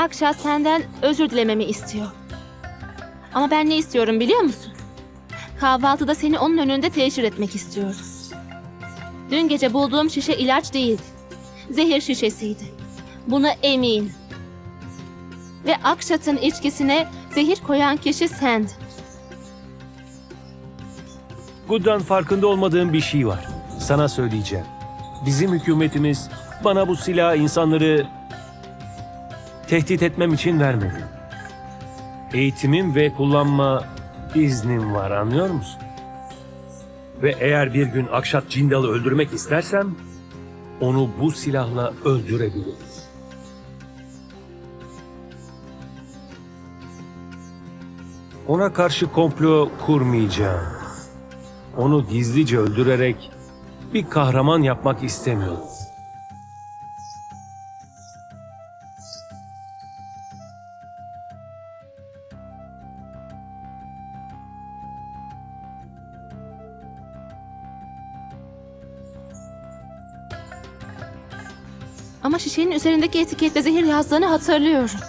Akşat senden özür dilememi istiyor. Ama ben ne istiyorum biliyor musun? Kahvaltıda seni onun önünde teşhir etmek istiyorum. Dün gece bulduğum şişe ilaç değildi. Zehir şişesiydi. Buna eminim. Ve Akşat'ın içkisine zehir koyan kişi sendin. Good'dan farkında olmadığım bir şey var. Sana söyleyeceğim. Bizim hükümetimiz bana bu silahı insanları tehdit etmem için vermedi. Eğitimim ve kullanma iznim var anlıyor musun? Ve eğer bir gün Akşat Cindal'ı öldürmek istersem onu bu silahla öldürebilirim. Ona karşı komplo kurmayacağım. Onu gizlice öldürerek bir kahraman yapmak istemiyorum. Ama şişenin üzerindeki etikette zehir yazdığını hatırlıyorum.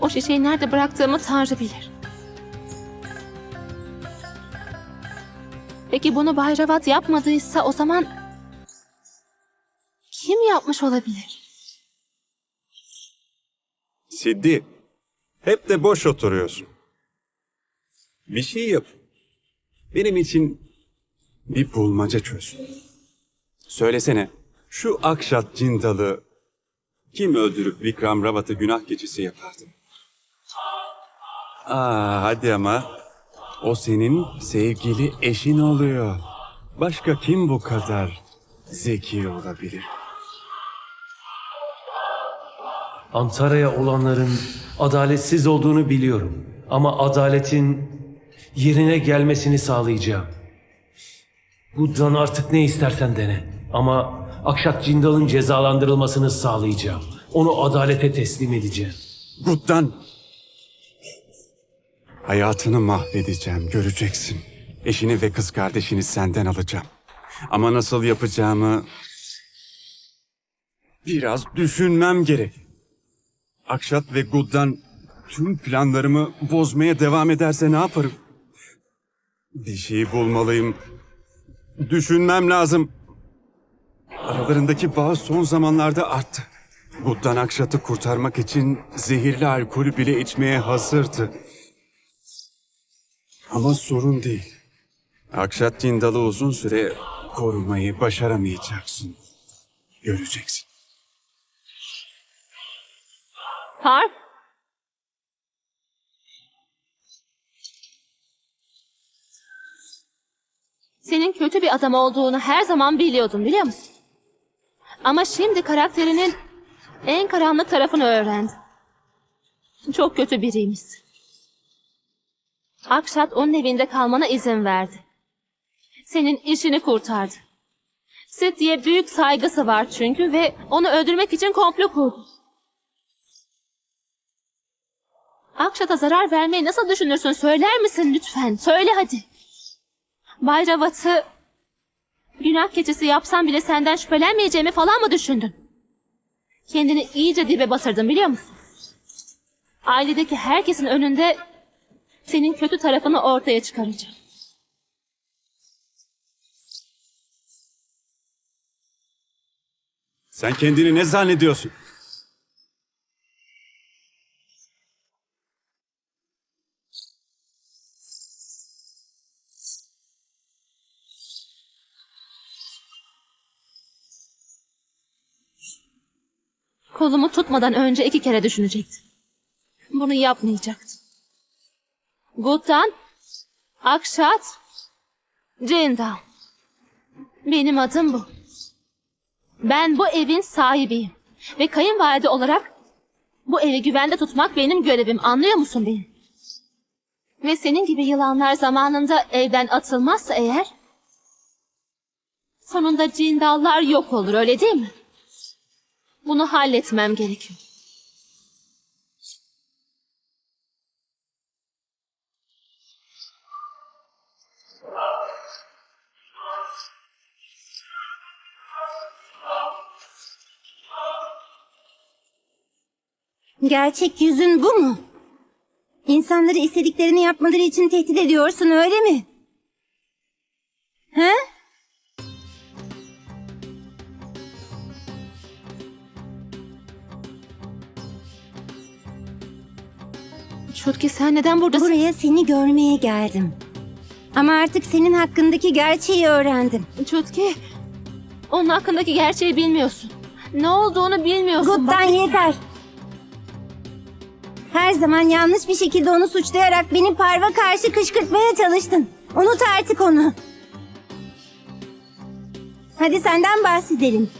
O şişeyi nerede bıraktığımı Tanrı bilir. Peki bunu Bay Ravat yapmadıysa o zaman kim yapmış olabilir? Siddi, hep de boş oturuyorsun. Bir şey yap. Benim için bir bulmaca çöz. Söylesene, şu Akşat Cindal'ı kim öldürüp Vikram Ravat'ı günah keçisi yapardı? Aa, hadi ama. O senin sevgili eşin oluyor. Başka kim bu kadar zeki olabilir? Antalya'ya olanların adaletsiz olduğunu biliyorum. Ama adaletin yerine gelmesini sağlayacağım. Buddan artık ne istersen dene. Ama Akşat Cindal'ın cezalandırılmasını sağlayacağım. Onu adalete teslim edeceğim. Gut'tan hayatını mahvedeceğim, göreceksin. Eşini ve kız kardeşini senden alacağım. Ama nasıl yapacağımı biraz düşünmem gerek. Akşat ve Gud'dan tüm planlarımı bozmaya devam ederse ne yaparım? Bir şey bulmalıyım. Düşünmem lazım. Aralarındaki bağ son zamanlarda arttı. Gud'dan Akşat'ı kurtarmak için zehirli alkolü bile içmeye hazırdı. Ama sorun değil. Akşat Cindal'ı uzun süre korumayı başaramayacaksın. Göreceksin. Harp? Senin kötü bir adam olduğunu her zaman biliyordum biliyor musun? Ama şimdi karakterinin en karanlık tarafını öğrendim. Çok kötü biriymişsin. Akşat onun evinde kalmana izin verdi. Senin işini kurtardı. Sid diye büyük saygısı var çünkü ve onu öldürmek için komplo kurdu. Akşat'a zarar vermeyi nasıl düşünürsün? Söyler misin lütfen? Söyle hadi. Bay Ravat'ı günah keçisi yapsam bile senden şüphelenmeyeceğimi falan mı düşündün? Kendini iyice dibe batırdın biliyor musun? Ailedeki herkesin önünde senin kötü tarafını ortaya çıkaracağım. Sen kendini ne zannediyorsun? Kolumu tutmadan önce iki kere düşünecektin. Bunu yapmayacaktın. Guttan, Akşat, Cindal. Benim adım bu. Ben bu evin sahibiyim. Ve kayınvalide olarak bu evi güvende tutmak benim görevim. Anlıyor musun beni? Ve senin gibi yılanlar zamanında evden atılmazsa eğer... Sonunda cindallar yok olur öyle değil mi? Bunu halletmem gerekiyor. Gerçek yüzün bu mu? İnsanları istediklerini yapmaları için tehdit ediyorsun öyle mi? He? Çutki sen neden buradasın? Buraya seni görmeye geldim. Ama artık senin hakkındaki gerçeği öğrendim. Çutki, onun hakkındaki gerçeği bilmiyorsun. Ne olduğunu bilmiyorsun. Gut'tan yeter. Her zaman yanlış bir şekilde onu suçlayarak beni Parva karşı kışkırtmaya çalıştın. Unut artık onu. Hadi senden bahsedelim.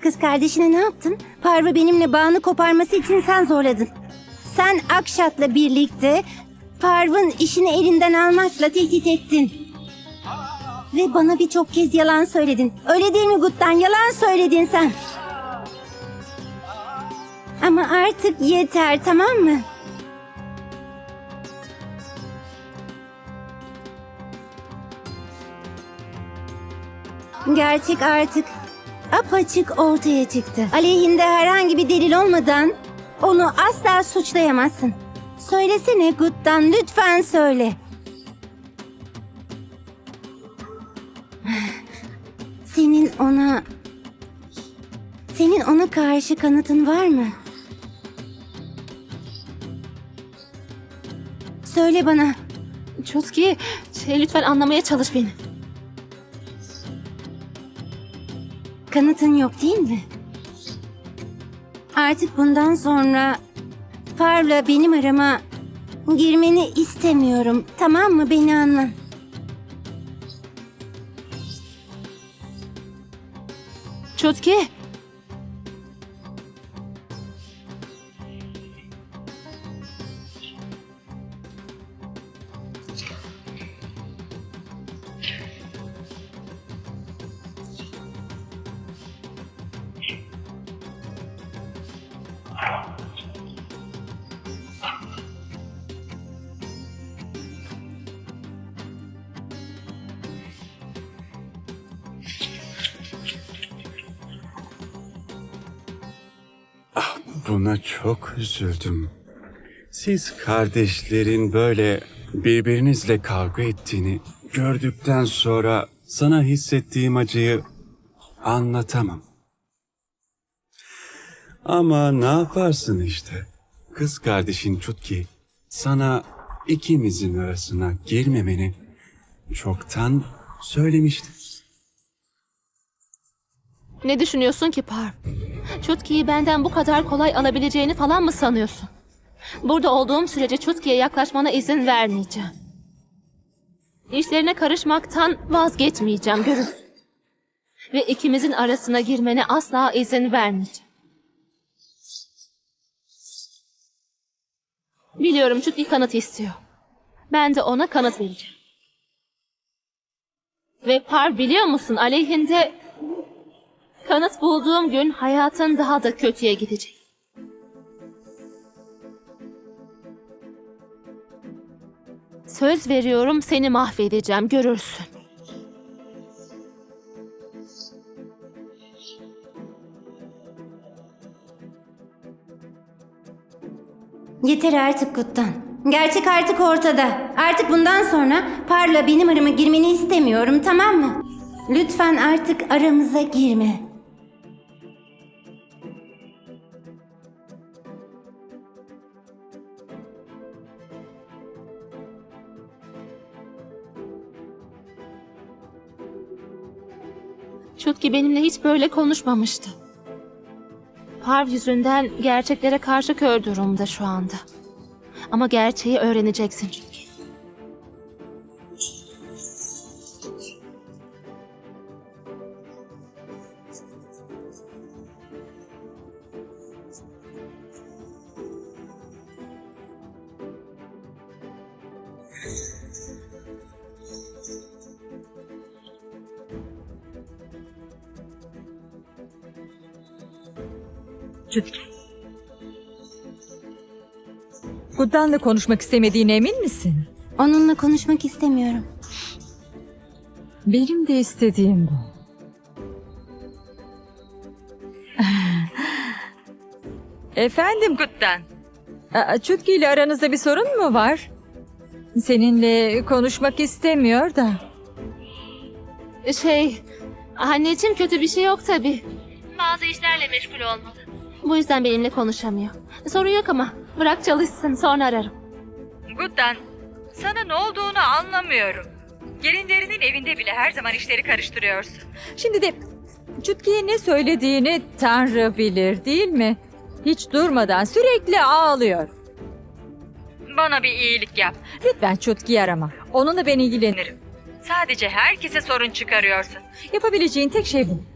Kız kardeşine ne yaptın? Parva benimle bağını koparması için sen zorladın. Sen Akşat'la birlikte Parv'ın işini elinden almakla tehdit ettin. Ve bana birçok kez yalan söyledin. Öyle değil mi Gut'tan? Yalan söyledin sen. Ama artık yeter tamam mı? Gerçek artık apaçık ortaya çıktı. Aleyhinde herhangi bir delil olmadan onu asla suçlayamazsın. Söylesene Gut'tan lütfen söyle. Senin ona... Senin ona karşı kanıtın var mı? Söyle bana. Çutki, şey lütfen anlamaya çalış beni. Kanıtın yok değil mi? Artık bundan sonra Parla benim arama girmeni istemiyorum. Tamam mı? Beni anla. Çutki, Buna çok üzüldüm. Siz kardeşlerin böyle birbirinizle kavga ettiğini gördükten sonra sana hissettiğim acıyı anlatamam. Ama ne yaparsın işte. Kız kardeşin Çutki sana ikimizin arasına girmemeni çoktan söylemişti. Ne düşünüyorsun ki Parv? Çutki'yi benden bu kadar kolay alabileceğini falan mı sanıyorsun? Burada olduğum sürece Çutki'ye yaklaşmana izin vermeyeceğim. İşlerine karışmaktan vazgeçmeyeceğim görürsün. Ve ikimizin arasına girmene asla izin vermeyeceğim. Biliyorum Çutki kanıt istiyor. Ben de ona kanıt vereceğim. Ve Par biliyor musun aleyhinde kanıt bulduğum gün hayatın daha da kötüye gidecek. Söz veriyorum seni mahvedeceğim görürsün. Yeter artık Gut'tan. Gerçek artık ortada. Artık bundan sonra Parla benim arama girmeni istemiyorum tamam mı? Lütfen artık aramıza girme. Çutki benimle hiç böyle konuşmamıştı. Parv yüzünden gerçeklere karşı kör durumda şu anda. Ama gerçeği öğreneceksin Çutki. Guddan'la konuşmak istemediğine emin misin? Onunla konuşmak istemiyorum. Benim de istediğim bu. Efendim Guddan. Çutki ile aranızda bir sorun mu var? Seninle konuşmak istemiyor da. Şey, anneciğim kötü bir şey yok tabii. Bazı işlerle meşgul olmalı. Bu yüzden benimle konuşamıyor. Sorun yok ama bırak çalışsın sonra ararım. Guddan, sana ne olduğunu anlamıyorum. Gelinlerinin evinde bile her zaman işleri karıştırıyorsun. Şimdi de Çutki'ye ne söylediğini Tanrı bilir değil mi? Hiç durmadan sürekli ağlıyor. Bana bir iyilik yap. Lütfen Çutki'yi arama. Onunla ben ilgilenirim. Sadece herkese sorun çıkarıyorsun. Yapabileceğin tek şey bu.